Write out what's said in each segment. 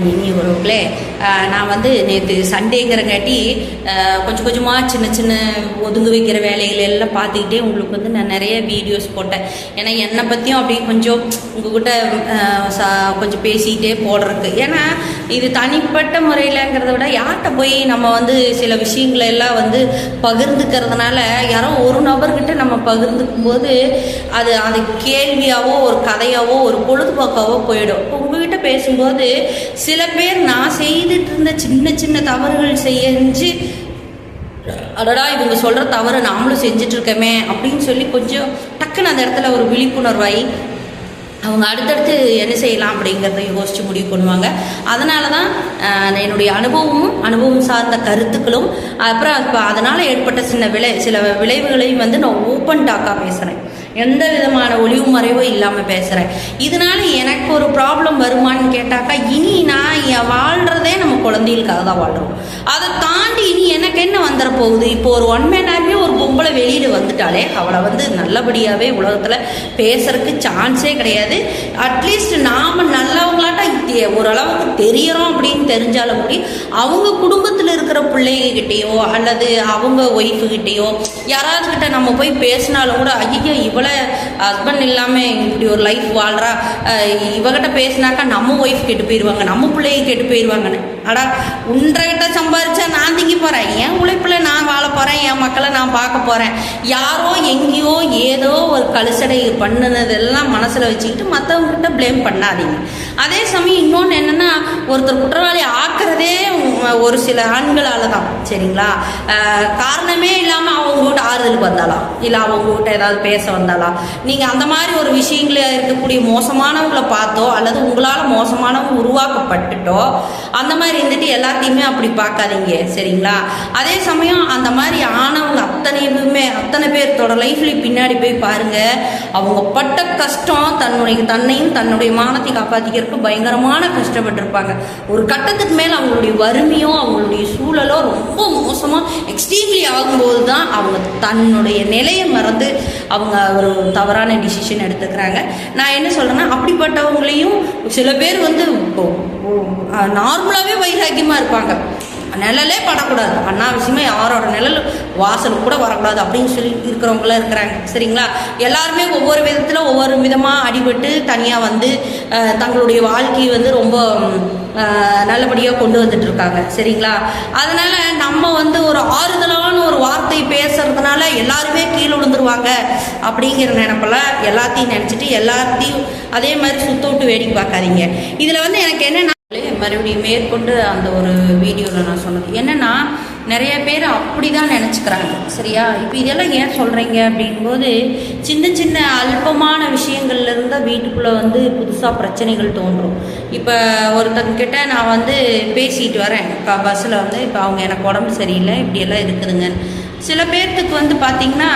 இனி உறவுகளே நான் வந்து நேற்று சண்டேங்கிறங்காட்டி கொஞ்சம் கொஞ்சமாக சின்ன சின்ன ஒதுங்கு வைக்கிற வேலைகள் எல்லாம் பார்த்துக்கிட்டே உங்களுக்கு வந்து நான் நிறைய வீடியோஸ் போட்டேன். ஏன்னா என்னை பற்றியும் அப்படியே கொஞ்சம் உங்ககிட்ட ஆஹ் கொஞ்சம் பேசிக்கிட்டே போடுறதுக்கு. ஏன்னா இது தனிப்பட்ட முறையிலங்கிறத விட யார்கிட்ட போய் நம்ம வந்து சில விஷயங்களை எல்லாம் வந்து பகிர்ந்துக்கிறதுனால யாரோ ஒரு நபர்கிட்ட நம்ம பகிர்ந்துக்கும் போது அது அது கேள்வியாவோ ஒரு கதையாவோ ஒரு பொழுதுபோக்காவோ போயிடும். பேசும்போது சில பேர் நான் செய்துட்டு இருந்த சின்ன சின்ன தவறுகள் செஞ்சு அடடா இவங்க சொல்கிற தவறு நாமளும் செஞ்சுட்டு இருக்கோமே அப்படின்னு சொல்லி கொஞ்சம் டக்குன்னு அந்த இடத்துல ஒரு விழிப்புணர்வாய் அவங்க அடுத்தடுத்து என்ன செய்யலாம் அப்படிங்கிறத யோசித்து முடிவு பண்ணுவாங்க. அதனால தான் என்னுடைய அனுபவமும் அனுபவம் சார்ந்த கருத்துக்களும் அப்புறம் இப்போ அதனால் ஏற்பட்ட சின்ன விளை சில விளைவுகளையும் வந்து நான் ஓப்பன் டாக்காக பேசுகிறேன் எந்த விதமான ஒளிவு மறைவும் இல்லாமல் பேசுகிறேன் இதனால எனக்கு ஒரு ப்ராப்ளம் வருமான்னு கேட்டாக்கா இனி நான் வாழ்கிறதே நம்ம குழந்தைகளுக்காக தான் வாழ்கிறோம் அதை தாண்டி இனி எனக்கு என்ன வந்துட போகுது? இப்போ ஒரு ஒன் மேனாகவே ஒரு பொம்பளை வெளியில் வந்துட்டாலே அவளை வந்து நல்லபடியாகவே உலகத்தில் பேசுறதுக்கு சான்ஸே கிடையாது. அட்லீஸ்ட் நாம் நல்லவங்களாட்ட ஓரளவுக்கு தெரியறோம் அப்படின்னு தெரிஞ்சாலும் கூட அவங்க குடும்பத்தில் இருக்கிற பிள்ளைகிட்டேயோ அல்லது அவங்க ஒய்ஃபுகிட்டேயோ யாராவது கிட்ட நம்ம போய் பேசினாலும் கூட ஐயோ இவளை ஹஸ்பண்ட் இல்லாமல் இப்படி ஒரு லைஃப் வாழ்றா? இவகிட்ட பேசினாக்கா நம்ம ஒய்ஃப் கெட்டு போயிடுவாங்க நம்ம பிள்ளைங்க கெட்டு போயிடுவாங்கன்னு அடா உன்றகிட்ட சம்பாரிச்சா நான் திங்கி போகிறேன் என் உழைப்பில் நான் வாழ போகிறேன் என் மக்களை நான் பார்க்க போகிறேன் யாரோ எங்கேயோ ஏதோ ஒரு கழுசடை பண்ணுனதெல்லாம் மனசில் வச்சுக்கிட்டு மற்றவங்ககிட்ட ப்ளேம் பண்ணாதீங்க. அதே சமயம் இன்னொன்று என்னென்னா ஒருத்தர் குற்றவாளி ஆக்குறதே ஒரு சில ஆண்களால் தான் சரிங்களா? காரணமே இல்லாமல் அவங்க கிட்ட ஆறுதலுக்கு வந்தாலாம். இல்லை அவங்ககிட்ட ஏதாவது பேச வந்தாலும். நீங்கள் அந்த மாதிரி ஒரு விஷயங்கள இருக்கக்கூடிய மோசமானவங்களை பார்த்தோ அல்லது உங்களால் மோசமானவங்க உருவாக்கப்பட்டுட்டோ அந்த மாதிரி இருந்துட்டு எல்லாத்தையுமே அப்படி பார்க்காதீங்க. சரிங்களா? அதே சமயம் அந்த மாதிரி ஆனவங்க அத்தனையுமே அத்தனை பேர்த்தோட லைஃப்லேயும் பின்னாடி போய் பாருங்க. அவங்க பட்ட கஷ்டம் தன்னுடைய தன்னையும் தன்னுடைய மானத்தை காப்பாற்றிக்கிறதுக்கு பயங்கரமான கஷ்டப்பட்டிருப்பாங்க. ஒரு கட்டத்துக்கு மேலே அவங்களுடைய வறுமையோ அவங்களுடைய சூழலோ ரொம்ப மோசமாக எக்ஸ்ட்ரீம்லி ஆகும்போது தான் அவங்க தன்னுடைய நிலையை மறந்து அவங்க ஒரு தவறான டிசிஷன் எடுத்துக்கிறாங்க. நான் என்ன சொல்கிறேன்னா அப்படிப்பட்டவங்களையும் சில பேர் வந்து நார்மலாகவே வைராக்கியமாக இருப்பாங்க. நிழலே படக்கூடாது. அனாவசியமாக யாரோட நிழல் வாசலுக்கு கூட வரக்கூடாது அப்படின்னு சொல்லி இருக்கிறவங்களாம் இருக்கிறாங்க. சரிங்களா? எல்லாருமே ஒவ்வொரு விதத்தில் ஒவ்வொரு விதமாக அடிபட்டு தனியாக வந்து தங்களுடைய வாழ்க்கையை வந்து ரொம்ப நல்லபடியாக கொண்டு வந்துட்டு இருக்காங்க. சரிங்களா? அதனால நம்ம வந்து ஒரு ஆறுதலான ஒரு வார்த்தை பேசுறதுனால எல்லாருமே கீழே விழுந்துருவாங்க அப்படிங்கிற நினப்பில் எல்லாத்தையும் நினச்சிட்டு எல்லாத்தையும் அதே மாதிரி சுத்த விட்டு வேடிக்கை பார்க்காதீங்க. இதில் வந்து எனக்கு என்னென்ன மறுபடியும் மேற்கொண்டு அந்த ஒரு வீடியோவில் நான் சொன்னது. என்னென்னா நிறைய பேர் அப்படி தான் நினச்சிக்கிறாங்க. சரியா? இப்போ இதெல்லாம் ஏன் சொல்கிறீங்க அப்படிங்கும்போது சின்ன சின்ன அல்பமான விஷயங்கள்லேருந்து வீட்டுக்குள்ளே வந்து புதுசாக பிரச்சனைகள் தோன்றும். இப்போ ஒருத்தங்கிட்ட நான் வந்து பேசிட்டு வரேன். இப்போ பஸ்ஸில் வந்து இப்போ அவங்க எனக்கு உடம்பு சரியில்லை இப்படியெல்லாம் இருக்குதுங்க சில பேர்த்துக்கு வந்து பார்த்திங்கன்னா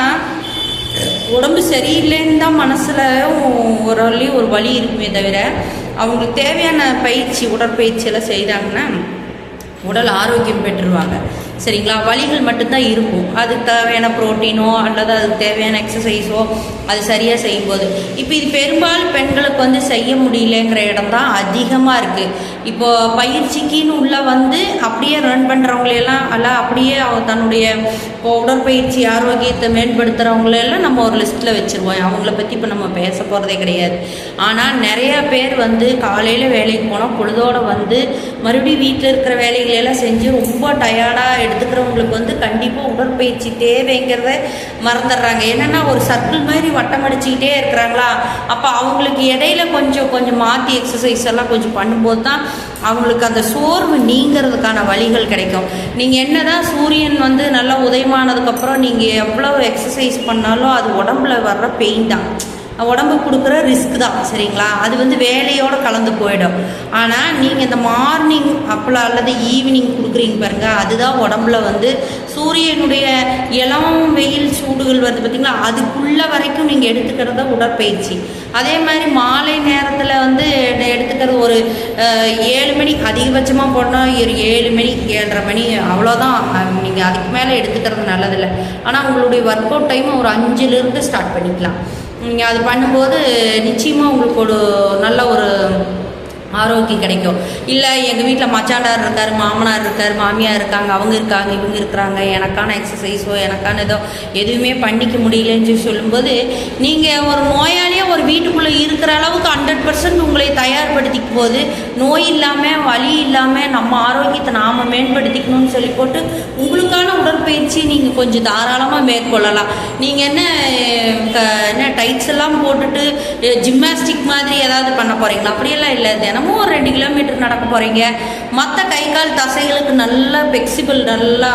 உடம்பு சரியில்லைன்னு தான் மனசில் ஒரு வழி ஒரு வழி இருக்குமே தவிர அவங்களுக்கு தேவையான பயிற்சி உடற்பயிற்சி எல்லாம் செய்தாங்கன்னா உடல் ஆரோக்கியம் பெற்றுருவாங்க. சரிங்களா? வலிகள் மட்டும்தான் இருக்கும். அதுக்கு தேவையான புரோட்டீனோ அல்லது அதுக்கு தேவையான எக்ஸசைஸோ அது சரியாக செய்யும்போது. இப்போ இது பெரும்பாலும் பெண்களுக்கு வந்து செய்ய முடியலங்கிற இடம் தான் அதிகமாக இருக்குது இப்போ பயிற்சிக்குன்னு உள்ள வந்து அப்படியே ரன் பண்ணுறவங்களையெல்லாம் அல்ல அப்படியே அவ தன்னுடைய இப்போ உடற்பயிற்சி ஆரோக்கியத்தை மேம்படுத்துகிறவங்களெல்லாம் நம்ம ஒரு லிஸ்ட்டில் வச்சுருவோம். அவங்கள பற்றி இப்போ நம்ம பேச போகிறதே கிடையாது. ஆனால் நிறைய பேர் வந்து காலையில் வேலைக்கு போனால் பொழுதோடு வந்து மறுபடியும் வீட்டில் இருக்கிற வேலைகளை எல்லாம் செஞ்சு ரொம்ப டயர்டாக எடுத்துக்கிறவங்களுக்கு வந்து கண்டிப்பாக உடற்பயிற்சி தேவைங்கிறத மறந்துடுறாங்க. என்னென்னா ஒரு சர்க்கிள் மாதிரி வட்டம் அடிச்சுக்கிட்டே இருக்கிறாங்களா? அப்போ அவங்களுக்கு இடையில கொஞ்சம் கொஞ்சம் மாற்றி எக்ஸசைஸ் எல்லாம் கொஞ்சம் பண்ணும்போது தான் அவங்களுக்கு அந்த சோர்வு நீங்கிறதுக்கான வழிகள் கிடைக்கும். நீங்கள் என்ன தான் சூரியன் வந்து நல்லா உதயமானதுக்கப்புறம் நீங்கள் எவ்வளோ எக்ஸசைஸ் பண்ணாலும் அது உடம்புல வர்ற பெயின் தான். உடம்பு கொடுக்குற ரிஸ்க் தான் சரிங்களா? அது வந்து வேலையோடு கலந்து போயிடும். ஆனால் நீங்கள் இந்த மார்னிங் அப்போலாம் அல்லது ஈவினிங் கொடுக்குறீங்க பாருங்க அதுதான் உடம்புல வந்து சூரியனுடைய இளம் வெயில் சூடுகள் வருது பார்த்தீங்களா அதுக்குள்ள வரைக்கும் நீங்கள் எடுத்துக்கிறது தான் உடற்பயிற்சி. அதே மாதிரி மாலை நேரத்தில் வந்து எடுத்துக்கிறது ஒரு ஏழு மணி அதிகபட்சமாக போனால் ஒரு ஏழு மணி ஏழரை மணி அவ்வளோதான் நீங்கள் அதுக்கு மேலே எடுத்துக்கிறது நல்லதில்லை. ஆனால் உங்களுடைய ஒர்க் அவுட் டைம் ஒரு அஞ்சுலேருந்து ஸ்டார்ட் பண்ணிக்கலாம். நீங்கள் அது பண்ணும்போது நிச்சயமாக உங்களுக்கு ஒரு நல்ல ஒரு ஆரோக்கியம் கிடைக்கும். இல்லை எங்கள் வீட்டில் மச்சாண்டார் இருக்கார் மாமனார் இருக்கார் மாமியார் இருக்காங்க அவங்க இருக்காங்க இவங்க இருக்கிறாங்க எனக்கான எக்ஸசைஸோ எனக்கான ஏதோ எதுவுமே பண்ணிக்க முடியலன்னு சொல்லி சொல்லும்போது நீங்கள் ஒரு நோயாளியாக ஒரு வீட்டுக்குள்ளே இருக்கிற அளவுக்கு ஹண்ட்ரட் பர்சன்ட் உங்களை தயார்படுத்திக்கும் போது நோய் இல்லாமல் வலி இல்லாமல் நம்ம ஆரோக்கியத்தை நாம் மேம்படுத்திக்கணும்னு சொல்லி போட்டு உங்களுக்கான உடற்பயிற்சி நீங்கள் கொஞ்சம் தாராளமாக மேற்கொள்ளலாம். நீங்கள் என்ன க- என்ன டைட்ஸ் எல்லாம் போட்டுட்டு ஜிம்னாஸ்டிக் மாதிரி ஏதாவது பண்ண போகிறீங்களா அப்படியெல்லாம் இல்லை. தினமும் ஒரு ரெண்டு கிலோமீட்டர் நடக்க போகிறீங்க மற்ற கை கால் தசைகளுக்கு நல்லா ஃப்ளெக்சிபிள் நல்லா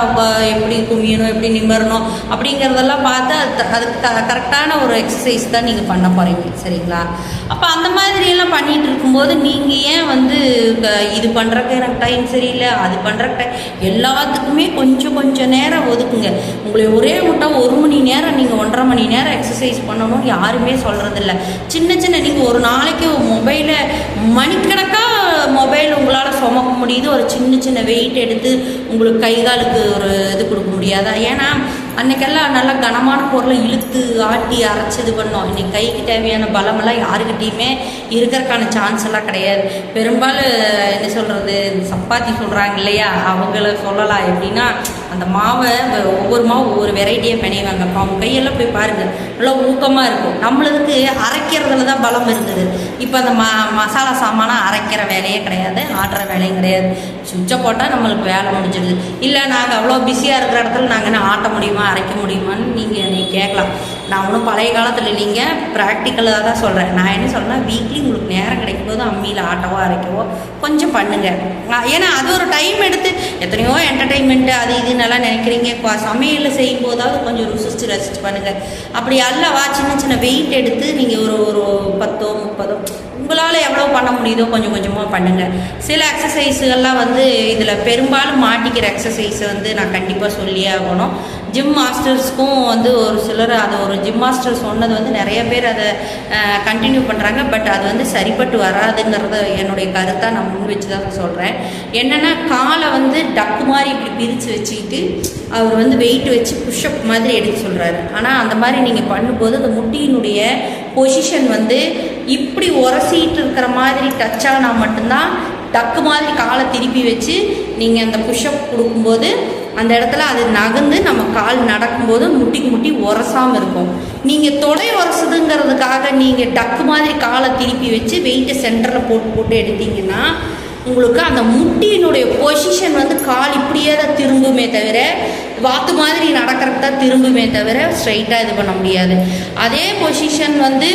எப்படி குமியணும் எப்படி நிமிரணும் அப்படிங்கிறதெல்லாம் பார்த்து அது அதுக்கு கரெக்டான ஒரு எக்ஸசைஸ் தான் நீங்கள் பண்ண போகிறீங்க சரிங்களா? அப்போ அந்த மாதிரியெல்லாம் பண்ணிட்டு இருக்கும்போது நீங்கள் ஏன் வந்து க- இது பண்ணுறக்கு எனக்கு டைம் சரியில்லை அது பண்ணுறக்கு டைம் எல்லாத்துக்குமே கொஞ்சம் கொஞ்சம் நேரம் ஒதுக்குங்க. உங்களை ஒரே முட்டை ஒரு மணி நேரம் நீங்கள் ஒன்றரை மணி நேரம் எக்ஸசைஸ் பண்ணணும். யாருமே சொல்கிறதில்ல சின்ன சின்ன நீங்கள் ஒரு நாளைக்கு மொபைலை மணிக்கணக்காக மொபைல் உங்களால் சுமக்க முடியுது. ஒரு சின்ன சின்ன வெயிட் எடுத்து உங்களுக்கு கை காலுக்கு ஒரு இது கொடுக்க முடியாதா? ஏன்னா அன்னைக்கெல்லாம் நல்லா கனமான பொருளை இழுத்து ஆட்டி அரைச்சி இது பண்ணோம். இன்னைக்கு கைக்கு தேவையான பலமெல்லாம் யாருக்கிட்டேயுமே இருக்கிறக்கான சான்ஸ் எல்லாம் கிடையாது. பெரும்பாலும் என்ன சொல்கிறது சப்பாத்தி சொல்கிறாங்க இல்லையா? அவங்கள சொல்லலாம். எப்படின்னா அந்த மாவை ஒவ்வொரு மாவு ஒவ்வொரு வெரைட்டியாக பிணைவாங்க. அப்போ அவங்க கையெல்லாம் போய் பாருங்கள் நல்லா ஊக்கமாக இருக்கும். நம்மளுக்கு அரைக்கிறதுல தான் பலம் இருந்தது. இப்போ அந்த ம மசாலா சாமானாக அரைக்கிற வேலையே கிடையாது ஆட்டுற வேலையும் கிடையாது. சுவிட்சை போட்டால் நம்மளுக்கு வேலை முடிஞ்சிடுது இல்லை நாங்கள் அவ்வளோ பிஸியாக இருக்கிற இடத்துல நாங்கள் என்ன ஆட்ட முடியுமா அரைக்க முடியுமான்னு நீங்கள் நீ கேட்கலாம். நான் ஒன்றும் பழைய காலத்தில் இல்லைங்க ப்ராக்டிக்கலாக தான் சொல்கிறேன் நான் என்ன சொல்கிறேன்னா வீக்லி உங்களுக்கு நேரம் கிடைக்கும் போது அம்மியில் ஆட்டவோ அரைக்கவோ கொஞ்சம் பண்ணுங்கள் ஏன்னா அது ஒரு டைம் எடுத்து எத்தனையோ என்டர்டைன்மெண்ட்டு அது இதுன்னு எல்லாம் நினைக்கிறீங்க. சமையலில் சமையல் செய்யும் போதாவது கொஞ்சம் ருசிச்சு ரசிச்சு பண்ணுங்கள் அப்படி அல்லவா சின்ன சின்ன வெயிட் எடுத்து நீங்கள் ஒரு ஒரு பத்தோ முப்பதோ உங்களால் எவ்வளோ பண்ண முடியுதோ கொஞ்சம் கொஞ்சமாக பண்ணுங்கள் சில எக்ஸசைஸுகள்லாம் வந்து இதில் பெரும்பாலும் மாட்டிக்கிற எக்ஸசைஸை வந்து நான் கண்டிப்பாக சொல்லியே ஆகணும். ஜிம் மாஸ்டர்ஸ்க்கும் வந்து ஒரு சிலர் அது ஒரு ஜிம் மாஸ்டர் சொன்னது வந்து நிறைய பேர் அதை கண்டினியூ பண்ணுறாங்க பட் அது வந்து சரிப்பட்டு வராதுங்கிறத என்னுடைய கருத்தாக நான் முன் வச்சு தான் சொல்கிறேன் என்னென்னா காலை வந்து டக்கு மாதிரி இப்படி பிரித்து வச்சுக்கிட்டு அவர் வந்து வெயிட் வச்சு புஷ்அப் மாதிரி எடுத்து சொல்கிறாரு ஆனால் அந்த மாதிரி நீங்கள் பண்ணும்போது அந்த முட்டியினுடைய பொசிஷன் வந்து இப்படி உரசிட்டு இருக்கிற மாதிரி டச் ஆனால் மட்டும்தான் டக்கு மாதிரி காலை திருப்பி வச்சு நீங்கள் அந்த புஷ்அப் கொடுக்கும்போது அந்த இடத்துல அது நகர்ந்து நம்ம கால் நடக்கும்போது முட்டிக்கு முட்டி உரசாமல் இருக்கும். நீங்கள் தொடை உரசுதுங்கிறதுக்காக நீங்கள் டக்கு மாதிரி காலை திருப்பி வச்சு வெயிட்டை சென்டரில் போட்டு போட்டு எடுத்தீங்கன்னா உங்களுக்கு அந்த முட்டியினுடைய பொசிஷன் வந்து கால் இப்படியே தான் திரும்புமே தவிர வாத்து மாதிரி நடக்கிறதுக்கு தான் திரும்புமே தவிர ஸ்ட்ரைட்டாக இது பண்ண முடியாது. அதே பொசிஷன் வந்து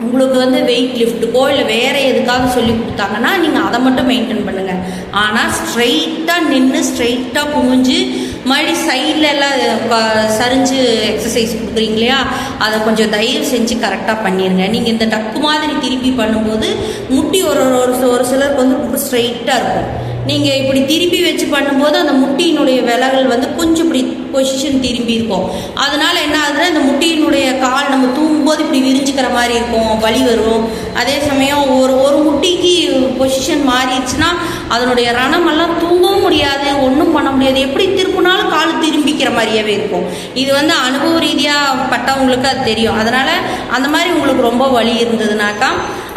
உங்களுக்கு வந்து வெயிட் லிஃப்ட்டுக்கோ இல்லை வேறு எதுக்காக சொல்லி கொடுத்தாங்கன்னா நீங்கள் அதை மட்டும் மெயின்டைன் பண்ணுங்கள் ஆனால் ஸ்ட்ரைட்டாக நின்று ஸ்ட்ரைட்டாக குமிஞ்சு மறுபடி சைடில் எல்லாம் ப- சரிஞ்சு எக்ஸசைஸ் கொடுக்குறீங்க இல்லையா? அதை கொஞ்சம் தயவு செஞ்சு கரெக்டாக பண்ணிடுங்க நீங்கள் இந்த டக்கு மாதிரி திருப்பி பண்ணும்போது முட்டி ஒரு ஒரு- ஒரு சிலருக்கு வந்து ரொம்ப ஸ்ட்ரைட்டாக இருக்கும். நீங்கள் இப்படி திரும்பி வச்சு பண்ணும்போது அந்த முட்டியினுடைய விலகல் வந்து கொஞ்சம் இப்படி பொசிஷன் திரும்பி இருக்கும். அதனால் என்ன ஆகுதுன்னா இந்த முட்டியினுடைய கால் நம்ம தூங்கும்போது இப்படி விரிஞ்சுக்கிற மாதிரி இருக்கும். வலி வரும். அதே சமயம் ஒரு ஒரு முட்டிக்கு பொசிஷன் மாறிடுச்சுன்னா அதனுடைய ரணமெல்லாம் தூங்கவும் முடியாது ஒன்றும் பண்ண முடியாது. எப்படி திரும்பினாலும் கால் திரும்பி சிரிக்கிற மாதிரியாவே இருக்கும். இது வந்து அனுபவ ரீதியாக பட்டவங்களுக்கு அது தெரியும். அதனால் அந்த மாதிரி உங்களுக்கு ரொம்ப வலி இருந்ததுனாக்கா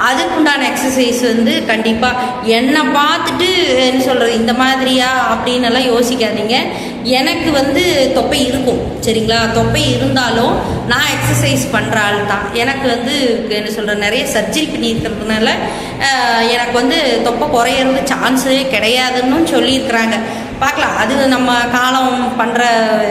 அதுக்குண்டான எக்ஸசைஸ் வந்து கண்டிப்பாக என்னை பார்த்துட்டு என்ன சொல்கிறது இந்த மாதிரியா அப்படின்னு எல்லாம் யோசிக்காதீங்க. எனக்கு வந்து தொப்பை இருக்கும் சரிங்களா? தொப்பை இருந்தாலும் நான் எக்ஸசைஸ் பண்ணுற ஆள் தான். எனக்கு வந்து என்ன சொல்கிற நிறைய சர்ஜரி பண்ணியிருக்கிறதுனால எனக்கு வந்து தொப்பை குறையிறது சான்ஸே கிடையாதுன்னு சொல்லியிருக்கிறாங்க. பார்க்கலாம். அது நம்ம காலம் பண்ணுற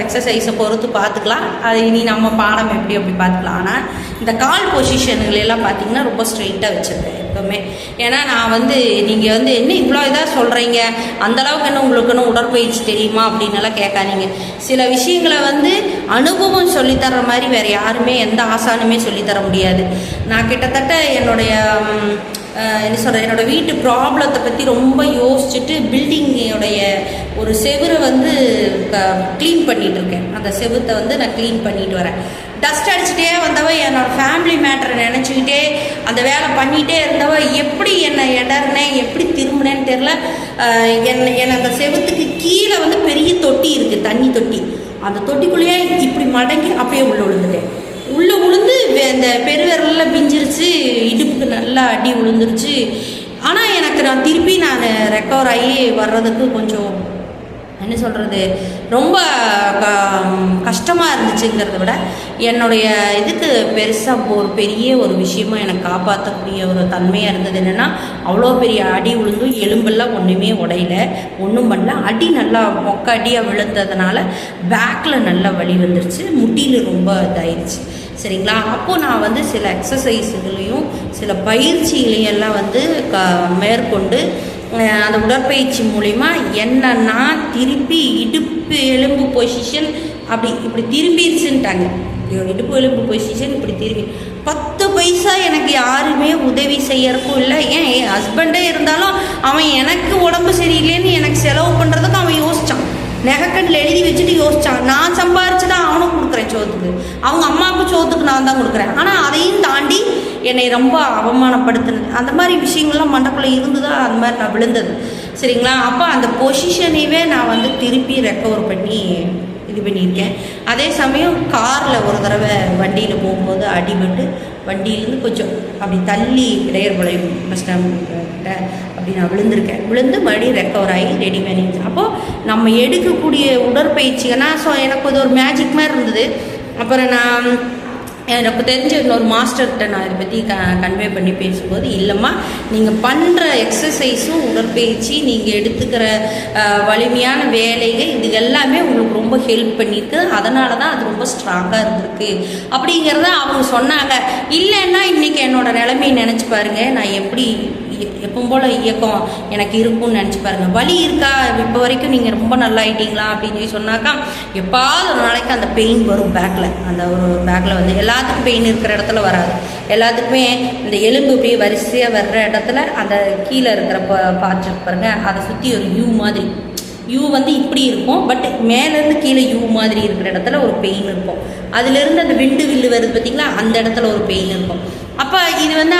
எக்ஸசைஸை பொறுத்து பார்த்துக்கலாம். அது இனி நம்ம பாடம் எப்படி அப்படி பார்த்துக்கலாம். ஆனால் இந்த கால் பொசிஷனுகளெல்லாம் பார்த்தீங்கன்னா ரொம்ப ஸ்ட்ரெயிட்டாக வச்சுருக்கேன் எப்பவுமே. ஏன்னா நான் வந்து நீங்கள் வந்து என்ன இவ்வளோ இதாக சொல்கிறீங்க அந்தளவுக்கு என்ன உங்களுக்கு என்ன உடற்பயிற்சி தெரியுமா? அப்படின்னு எல்லாம் கேட்காதீங்க. சில விஷயங்களை வந்து அனுபவம் சொல்லித்தர மாதிரி வேறு யாருமே எந்த ஆசானுமே சொல்லித்தர முடியாது. நான் கிட்டத்தட்ட என்னுடைய என்ன சொல்கிறது என்னோடய வீட்டு ப்ராப்ளத்தை பற்றி ரொம்ப யோசிச்சுட்டு பில்டிங்கோடைய ஒரு செவுரை வந்து க்ளீன் பண்ணிகிட்டு இருக்கேன் அந்த செவத்தை வந்து நான் க்ளீன் பண்ணிட்டு வரேன். டஸ்ட் அடிச்சுட்டே வந்தவ என்னோடய ஃபேமிலி மேட்டரை நினச்சிக்கிட்டே அந்த வேலை பண்ணிகிட்டே இருந்தவ எப்படி என்னை இடர்னேன் எப்படி திரும்பினேன்னு தெரில என்னை என்னை அந்த செவுத்துக்கு கீழே வந்து பெரிய தொட்டி இருக்குது தண்ணி தொட்டி. அந்த தொட்டிக்குள்ளேயே இப்படி மடங்கி அப்படியே உள்ளே விழுந்துட்டேன். உள்ளே விழுந்து இந்த பெருவிரலில் பிஞ்சிருச்சு இடுப்புக்கு நல்லா அடி விழுந்துருச்சு ஆனால் எனக்கு நான் திருப்பி நான் ரெக்கவர் ஆகி வர்றதுக்கு கொஞ்சம் என்ன சொல்கிறது ரொம்ப கஷ்டமாக இருந்துச்சுங்கிறத விட என்னுடைய இதுக்கு பெருசாக ஒரு பெரிய ஒரு விஷயமாக எனக்கு காப்பாற்றக்கூடிய ஒரு தன்மையாக இருந்தது என்னென்னா அவ்வளோ பெரிய அடி விழுந்தும் எலும்பெல்லாம் ஒன்றுமே உடையல. ஒன்றும் பண்ணல. அடி நல்லா மொக்க அடியாக விழுந்ததுனால பேக்கில் நல்லா வலி வந்துருச்சு. முட்டியில் ரொம்ப இதாயிருச்சு. சரிங்களா? அப்போது நான் வந்து சில எக்ஸசைஸுகளையும் சில பயிற்சிகளையும் எல்லாம் வந்து க மேற்கொண்டு அந்த உடற்பயிற்சி மூலிமா என்னன்னா திருப்பி இடுப்பு எலும்பு பொசிஷன் அப்படி இப்படி திரும்பிடுச்சுன்ட்டாங்க இடுப்பு எலும்பு பொசிஷன் இப்படி திரும்பி. பத்து பைசா எனக்கு யாருமே உதவி செய்யறதுக்கும் இல்லை. ஏன் என் ஹஸ்பண்டே இருந்தாலும் அவன் எனக்கு உடம்பு சரியில்லைன்னு எனக்கு செலவு பண்ணுறதுக்கு அவன் யோசித்தான் நெகக்கண்ணில் எழுதி வச்சுட்டு யோசித்தான் நான் சம்பாரிச்சு தான் அவனும் சோத்துக்கு. அவங்க அம்மாவுக்கு சோத்துக்கு நான் தான் கொடுக்குறேன். ஆனால் அதையும் தாண்டி என்னை ரொம்ப அவமானப்படுத்தினது அந்த மாதிரி விஷயங்கள்லாம் மண்டக்குள்ளே இருந்து தான் அந்த மாதிரி நான் விழுந்தது. சரிங்களா? அப்போ அந்த பொசிஷனையே நான் வந்து திருப்பி ரெக்கவர் பண்ணி இது பண்ணியிருக்கேன். அதே சமயம் காரில் ஒரு தடவை வண்டியில் போகும்போது அடிபட்டு வண்டியிலேருந்து கொஞ்சம் அப்படி தள்ளி இடையர்பாளையம் பஸ் ஸ்டாண்ட் அப்படி நான் விழுந்திருக்கேன். விழுந்து மறுபடியும் ரெக்கவர் ஆகி ரெடி பண்ணி அப்போது நம்ம எடுக்கக்கூடிய உடற்பயிற்சிகள்னா ஸோ எனக்கு அது ஒரு மேஜிக் மாதிரி இருந்தது. அப்புறம் நான் எனக்கு தெரிஞ்ச இன்னொரு மாஸ்டர்கிட்ட நான் இதை பற்றி க கன்வே பண்ணி பேசும்போது இல்லைம்மா நீங்கள் பண்ணுற எக்ஸசைஸும் உடற்பயிற்சி நீங்கள் எடுத்துக்கிற வலிமையான வேலைகள் இது எல்லாமே உங்களுக்கு ரொம்ப ஹெல்ப் பண்ணியிருக்கு. அதனால தான் அது ரொம்ப ஸ்ட்ராங்காக இருந்திருக்கு. அப்படிங்கிறத அவங்க சொன்னாங்க. இல்லைன்னா இன்றைக்கி என்னோட நிலைமையை நினச்சி பாருங்கள் நான் எப்படி எப்பவும் போல் இயக்கம் எனக்கு இருக்கும்னு நினச்சி பாருங்க. வலி இருக்கா? இப்போ வரைக்கும் நீங்கள் ரொம்ப நல்லா ஆகிட்டீங்களா அப்படின்னு சொல்லி சொன்னாக்கா எப்பாவது ஒரு நாளைக்கு அந்த பெயின் வரும் பேக்கில் அந்த ஒரு பேக்கில் வந்து எல்லாத்துக்கும் பெயின் இருக்கிற இடத்துல வராது. எல்லாத்துக்குமே இந்த எலும்பு அப்படியே வரிசையாக வர்ற இடத்துல அந்த கீழே இருக்கிற பா பார்த்து பாருங்க. அதை சுற்றி ஒரு யூ மாதிரி. யூ வந்து இப்படி இருக்கும் பட் மேலேருந்து கீழே யூ மாதிரி இருக்கிற இடத்துல ஒரு பெயின் இருக்கும். அதுலேருந்து அந்த விண்டு வில்லு வருது பார்த்தீங்களா அந்த இடத்துல ஒரு பெயின் இருக்கும். அப்போ இது வந்து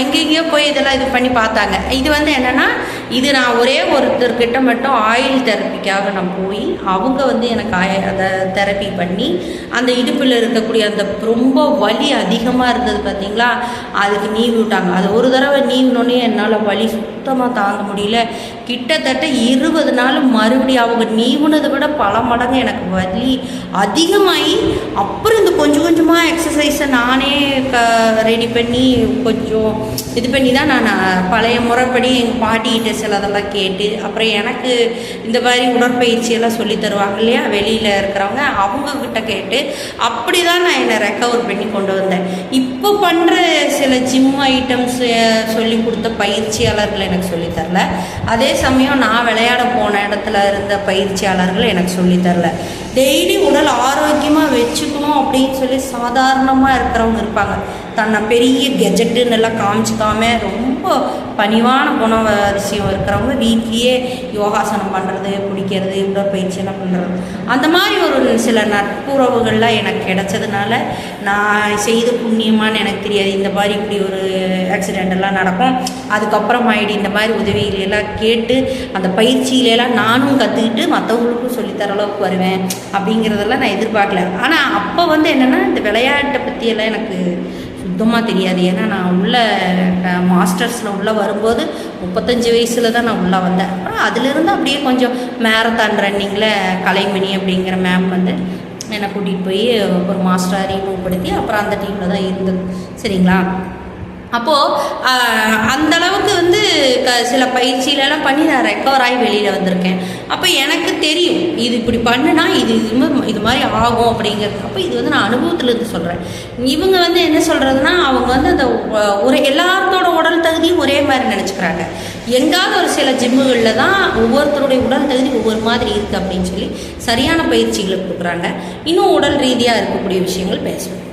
எங்கெங்கேயோ போய் இதெல்லாம் இது பண்ணி பார்த்தாங்க. இது வந்து என்னென்னா இது நான் ஒரே ஒருத்தர்கிட்ட மட்டும் ஆயில் தெரப்பிக்காக நான் போய் அவங்க வந்து எனக்கு ஆய அதை தெரப்பி பண்ணி அந்த இடுப்பில் இருக்கக்கூடிய அந்த ரொம்ப வலி அதிகமாக இருந்தது பார்த்தீங்களா அதுக்கு நீவி விட்டாங்க. அது ஒரு தடவை நீவினோடனே என்னால் வலி சுத்தமாக தாங்க முடியல. கிட்டத்தட்ட இருபது நாள் மறுபடியும் அவங்க நீவுனதை விட பல மடங்கு எனக்கு வலி அதிகமாகி அப்புறம் இந்த கொஞ்சம் கொஞ்சமாக எக்ஸசைஸை நானே க ரெடி பண்ணி கொஞ்சம் இது பண்ணி தான் நான் பழைய முறைப்படி எங்கள் பாட்டிகிட்ட சிலதெல்லாம் கேட்டு அப்புறம் எனக்கு இந்த மாதிரி உடற்பயிற்சியெல்லாம் சொல்லி தருவாங்க இல்லையா? வெளியில் இருக்கிறவங்க அவங்கக்கிட்ட கேட்டு அப்படி தான் நான் என்னை ரெக்கவர் பண்ணி கொண்டு வந்தேன். இப்போ பண்ணுற சில ஜிம் ஐட்டம்ஸ் சொல்லி கொடுத்த பயிற்சியாளர்கள் எனக்கு சொல்லித் தரல. அதே சமயம் நான் விளையாட போன இடத்துல இருந்த பயிற்சியாளர்கள் எனக்கு சொல்லித் தரல. டெய்லி உடல் ஆரோக்கியமாக வச்சுக்கணும் அப்படின்னு சொல்லி சாதாரணமாக இருக்கிறவங்க இருப்பாங்க. தன்னை பெரிய கெஜெட்டுன்னு எல்லாம் காமிச்சிக்காம ரொம்ப பணிவான குணவரிசையம் இருக்கிறவங்க வீட்லேயே யோகாசனம் பண்ணுறது பிடிக்கிறது உடற்பயிற்சி எல்லாம் பண்ணுறது அந்த மாதிரி ஒரு சில நட்புறவுகள்லாம் எனக்கு கிடைச்சதுனால நான் செய்த புண்ணியமான்னு எனக்கு தெரியாது. இந்த மாதிரி இப்படி ஒரு ஆக்சிடெண்ட் எல்லாம் நடக்கும். அதுக்கப்புறம் ஆயிடு இந்த மாதிரி உதவிகளை கேட்டு அந்த பயிற்சியிலெல்லாம் நானும் கற்றுக்கிட்டு மற்றவங்களுக்கும் சொல்லித்தர அளவுக்கு வருவேன் அப்படிங்கிறதெல்லாம் நான் எதிர்பார்க்கல. ஆனால் அப்போ வந்து என்னென்னா இந்த விளையாட்டை பற்றியெல்லாம் எனக்கு சுத்தமாக தெரியாது. ஏன்னா நான் உள்ள மாஸ்டர்ஸில் உள்ளே வரும்போது முப்பத்தஞ்சு வயசில் தான் நான் உள்ளே வந்தேன். அப்புறம் அதுலேருந்து அப்படியே கொஞ்சம் மேரத்தான் ரன்னிங்கில் கலைமணி அப்படிங்கிற மேம் வந்து என்னை கூட்டிகிட்டு போய் ஒரு மாஸ்டர் அறிமுகப்படுத்தி அப்புறம் அந்த டீமில் தான் இருந்தது. சரிங்களா? அப்போது அந்த அளவுக்கு வந்து க சில பயிற்சியிலலாம் பண்ணி நான் ரெக்கவர் ஆகி வெளியில் வந்திருக்கேன். அப்போ எனக்கு தெரியும் இது இப்படி பண்ணுனா இது இது மாதிரி இது மாதிரி ஆகும் அப்படிங்கிறது. அப்போ இது வந்து நான் அனுபவத்துலேருந்து சொல்கிறேன் இவங்க வந்து என்ன சொல்கிறதுனா அவங்க வந்து அந்த ஒரு எல்லாத்தோட உடல் தகுதியும் ஒரே மாதிரி நினச்சிக்கிறாங்க. எங்காவது ஒரு சில ஜிம்முகளில் தான் ஒவ்வொருத்தருடைய உடல் தகுதி ஒவ்வொரு மாதிரி இருக்குது அப்படின்னு சொல்லி சரியான பயிற்சிகளை கொடுக்குறாங்க. இன்னும் உடல் ரீதியாக இருக்கக்கூடிய விஷயங்கள் பேசுவோம்